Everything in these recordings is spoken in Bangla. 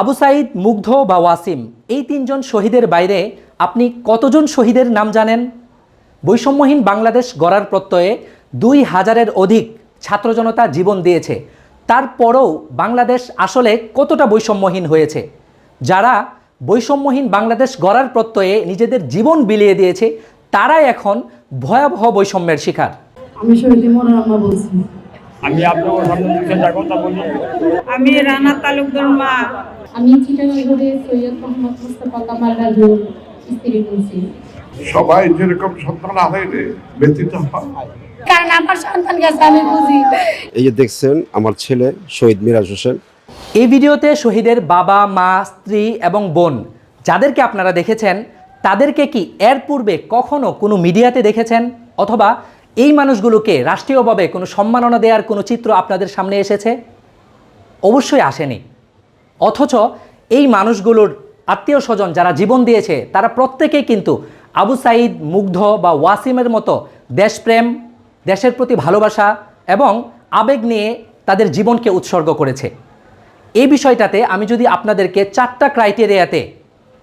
আবু সাইদ মুগ্ধ বা ওয়াসিম, এই তিনজন শহীদের বাইরে আপনি কতজন শহীদের নাম জানেন? বৈষম্যহীন বাংলাদেশ গড়ার প্রত্যয়ে দুই হাজারের অধিক ছাত্র জনতা জীবন দিয়েছে। তারপরও বাংলাদেশ আসলে কতটা বৈষম্যহীন হয়েছে? যারা বৈষম্যহীন বাংলাদেশ গড়ার প্রত্যয়ে নিজেদের জীবন বিলিয়ে দিয়েছে, তারাই এখন ভয়াবহ বৈষম্যের শিকার। আমি মনোরমা বলছি। আমি আপনার সামনে মুখে যা কথা বলি আমি রানা তালুকদার মা। আমি চিটাগাং রোডে সৈয়দ মোহাম্মদ মুস্তফা কামাল স্ত্রী বলছি। সবাই যেরকম সন্তান আলাইলে ব্যতীত হয়। কারণ আমার সন্তান গেছে আমি বুঝি। এই যে দেখছেন আমার ছেলে শহীদ মিরাজ হোসেন। এই ভিডিওতে শহীদের বাবা মা স্ত্রী এবং বোন যাদেরকে আপনারা দেখেছেন তাদেরকে কি এর পূর্বে কখনো কোনো মিডিয়াতে দেখেছেন? অথবা এই মানুষগুলোকে রাষ্ট্রীয়ভাবে কোনো সম্মাননা দেওয়ার কোনো চিত্র আপনাদের সামনে এসেছে? অবশ্যই আসেনি। অথচ এই মানুষগুলোর আত্মীয় স্বজন যারা জীবন দিয়েছে, তারা প্রত্যেকেই কিন্তু আবু সাইদ মুগ্ধ বা ওয়াসিমের মতো দেশপ্রেম, দেশের প্রতি ভালোবাসা এবং আবেগ নিয়ে তাদের জীবনকে উৎসর্গ করেছে। এই বিষয়টাতে আমি যদি আপনাদেরকে চারটা ক্রাইটেরিয়াতে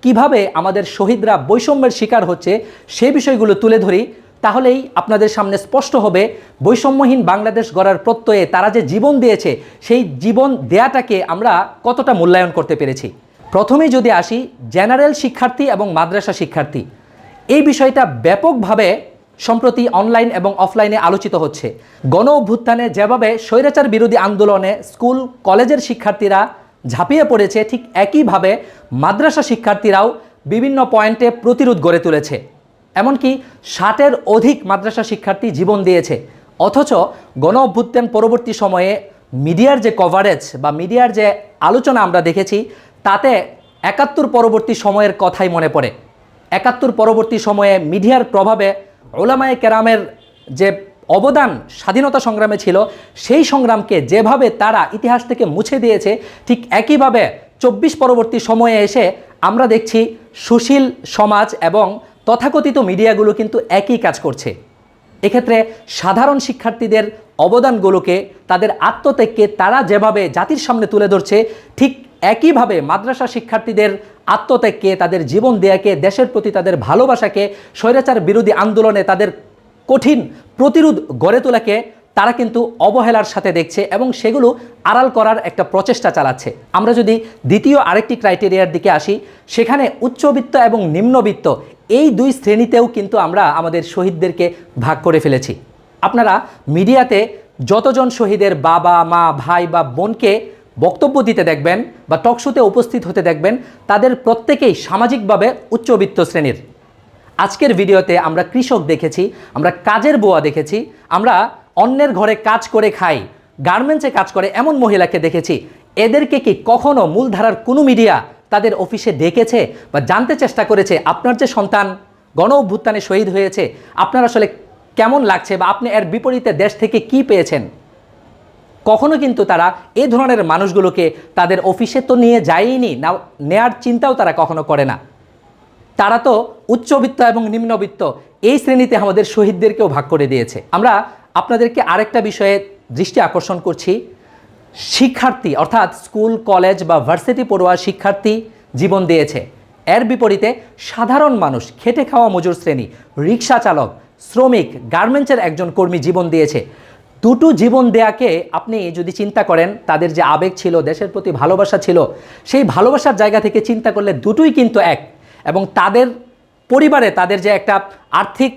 কীভাবে আমাদের শহীদরা বৈষম্যের শিকার হচ্ছে সেই বিষয়গুলো তুলে ধরি। তাহলেই আপনাদের সামনে স্পষ্ট হবে, বৈষম্যহীন বাংলাদেশ গড়ার প্রত্যয়ে তারা যে জীবন দিয়েছে, সেই জীবন দেয়াটাকে আমরা কতটা মূল্যায়ন করতে পেরেছি। প্রথমেই যদি আসি, জেনারেল শিক্ষার্থী এবং মাদ্রাসা শিক্ষার্থী। এই বিষয়টা ব্যাপকভাবে সম্প্রতি অনলাইন এবং অফলাইনে আলোচিত হচ্ছে। গণ অভ্যুত্থানে যেভাবে স্বৈরাচার বিরোধী আন্দোলনে স্কুল, কলেজের শিক্ষার্থীরা ঝাঁপিয়ে পড়েছে, ঠিক একইভাবে মাদ্রাসা শিক্ষার্থীরাও বিভিন্ন পয়েন্টে প্রতিরোধ গড়ে তুলেছে। এমনকি ষাটের অধিক মাদ্রাসা শিক্ষার্থী জীবন দিয়েছে। অথচ গণ অভ্যুত্থান পরবর্তী সময়ে মিডিয়ার যে কভারেজ বা মিডিয়ার যে আলোচনা আমরা দেখেছি, তাতে একাত্তর পরবর্তী সময়ের কথাই মনে পড়ে। একাত্তর পরবর্তী সময়ে মিডিয়ার প্রভাবে ওলামায়ে কেরামের যে অবদান স্বাধীনতা সংগ্রামে ছিল, সেই সংগ্রামকে যেভাবে তারা ইতিহাস থেকে মুছে দিয়েছে, ঠিক একইভাবে চব্বিশ পরবর্তী সময়ে এসে আমরা দেখছি সুশীল সমাজ এবং তথাকথিত মিডিয়াগুলো কিন্তু একই কাজ করছে। এক্ষেত্রে সাধারণ শিক্ষার্থীদের অবদানগুলোকে, তাদের আত্মত্যাগকে তারা যেভাবে জাতির সামনে তুলে ধরছে, ঠিক একইভাবে মাদ্রাসা শিক্ষার্থীদের আত্মত্যাগকে, তাদের জীবন দেয়াকে, দেশের প্রতি তাদের ভালোবাসাকে, স্বৈরাচার বিরোধী আন্দোলনে তাদের কঠিন প্রতিরোধ গড়ে তোলাকে তারা কিন্তু অবহেলার সাথে দেখছে এবং সেগুলো আড়াল করার একটা প্রচেষ্টা চালাচ্ছে। আমরা যদি দ্বিতীয় আরেকটি ক্রাইটেরিয়ার দিকে আসি, সেখানে উচ্চবিত্ত এবং নিম্নবিত্ত এই দুই শ্রেণীতেও কিন্তু আমরা আমাদের শহীদদেরকে ভাগ করে ফেলেছি। আপনারা মিডিয়াতে যতজন শহীদের বাবা, মা, ভাই বা বোনকে বক্তব্য দিতে দেখবেন বা টকশোতে উপস্থিত হতে দেখবেন, তাদের প্রত্যেকেই সামাজিকভাবে উচ্চবিত্ত শ্রেণির। আজকের ভিডিওতে আমরা কৃষক দেখেছি, আমরা কাজের বোয়া দেখেছি, আমরা অন্যের ঘরে কাজ করে খাই, গার্মেন্টসে কাজ করে এমন মহিলাকে দেখেছি। এদেরকে কি কখনো মূলধারার কোনো মিডিয়া তাদের অফিসে ডেকেছে বা জানতে চেষ্টা করেছে, আপনার যে সন্তান গণ অভ্যুত্থানে শহীদ হয়েছে, আপনার আসলে কেমন লাগছে বা আপনি এর বিপরীতে দেশ থেকে কি পেয়েছেন? কখনো কিন্তু তারা এ ধরনের মানুষগুলোকে তাদের অফিসে তো নিয়ে যায়নি না, নেয়ার চিন্তাও তারা কখনো করে না। তারা তো উচ্চবিত্ত এবং নিম্নবিত্ত, এই শ্রেণীতে আমাদের শহীদদেরকেও ভাগ করে দিয়েছে। আমরা আপনাদেরকে আরেকটা বিষয়ে দৃষ্টি আকর্ষণ করছি। শিক্ষার্থী, অর্থাৎ স্কুল, কলেজ বা ভার্সিটি পড়ুয়া শিক্ষার্থী জীবন দিয়েছে। এর বিপরীতে সাধারণ মানুষ, খেটে খাওয়া মজুর শ্রেণি, রিক্সা চালক, শ্রমিক, গার্মেন্টসের একজন কর্মী জীবন দিয়েছে। দুটো জীবন দেয়াকে আপনি যদি চিন্তা করেন, তাদের যে আবেগ ছিল, দেশের প্রতি ভালোবাসা ছিল, সেই ভালোবাসার জায়গা থেকে চিন্তা করলে দুটোই কিন্তু এক। এবং তাদের পরিবারে তাদের যে একটা আর্থিক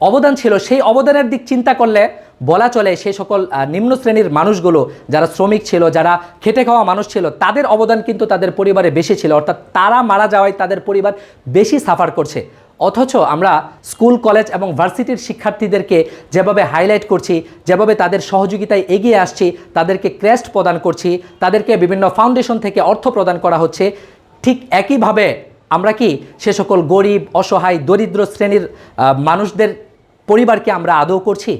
অবদান ছিল, সেই অবদানের দিক চিন্তা করলে বলা চলে সেই সকল নিম্ন শ্রেণির মানুষগুলো, যারা শ্রমিক ছিল, যারা খেটে খাওয়া মানুষ ছিল, তাদের অবদান কিন্তু তাদের পরিবারে বেশি ছিল। অর্থাৎ তারা মারা যাওয়ায় তাদের পরিবার বেশি সাফার করছে। অথচ আমরা স্কুল, কলেজ এবং ভার্সিটির শিক্ষার্থীদেরকে যেভাবে হাইলাইট করছি, যেভাবে তাদের সহযোগিতায় এগিয়ে আসছি, তাদেরকে ক্রেস্ট প্রদান করছি, তাদেরকে বিভিন্ন ফাউন্ডেশন থেকে অর্থ প্রদান করা হচ্ছে, ঠিক একইভাবে আমরা কি সে সকল গরিব, অসহায়, দরিদ্র শ্রেণির মানুষদের পরিবারকে আমরা আদৌ করছি?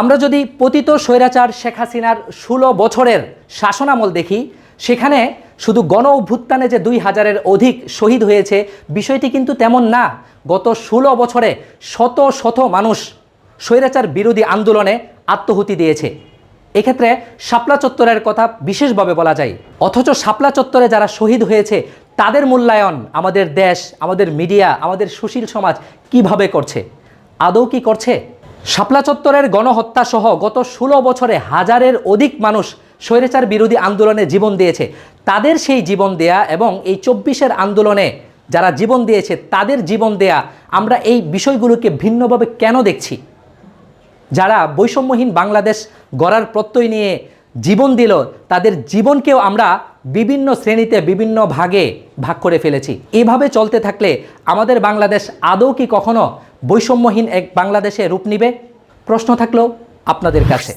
আমরা যদি পতিত স্বৈরাচার শেখ হাসিনার ষোলো বছরের শাসনামল দেখি, সেখানে শুধু গণ অভ্যুত্থানে যে দুই হাজারের অধিক শহীদ হয়েছে, বিষয়টি কিন্তু তেমন না। গত ষোলো বছরে শত শত মানুষ স্বৈরাচার বিরোধী আন্দোলনে আত্মহুতি দিয়েছে। এক্ষেত্রে শাপলা চত্বরের কথা বিশেষভাবে বলা যায়। অথচ শাপলা চত্বরে যারা শহীদ হয়েছে, তাদের মূল্যায়ন আমাদের দেশ, আমাদের মিডিয়া, আমাদের সুশীল সমাজ কীভাবে করছে? আদৌ কি করছে? শাপলা চত্বরের গণহত্যা সহ গত ষোলো বছরে হাজারের অধিক মানুষ স্বৈরাচার বিরোধী আন্দোলনে জীবন দিয়েছে। তাদের সেই জীবন দেয়া এবং এই চব্বিশের আন্দোলনে যারা জীবন দিয়েছে, তাদের জীবন দেয়া আমরা এই বিষয়গুলোকে ভিন্নভাবে কেন দেখছি? যারা বৈষম্যহীন বাংলাদেশ গড়ার প্রত্যয় নিয়ে জীবন দিল, তাদের জীবনকেও আমরা বিভিন্ন শ্রেণীতে, বিভিন্ন ভাগে ভাগ করে ফেলেছি। এভাবে চলতে থাকলে আমাদের বাংলাদেশ আদৌ কি কখনো বৈষম্যহীন এক বাংলাদেশে রূপ নিবে? প্রশ্ন থাকল আপনাদের কাছে।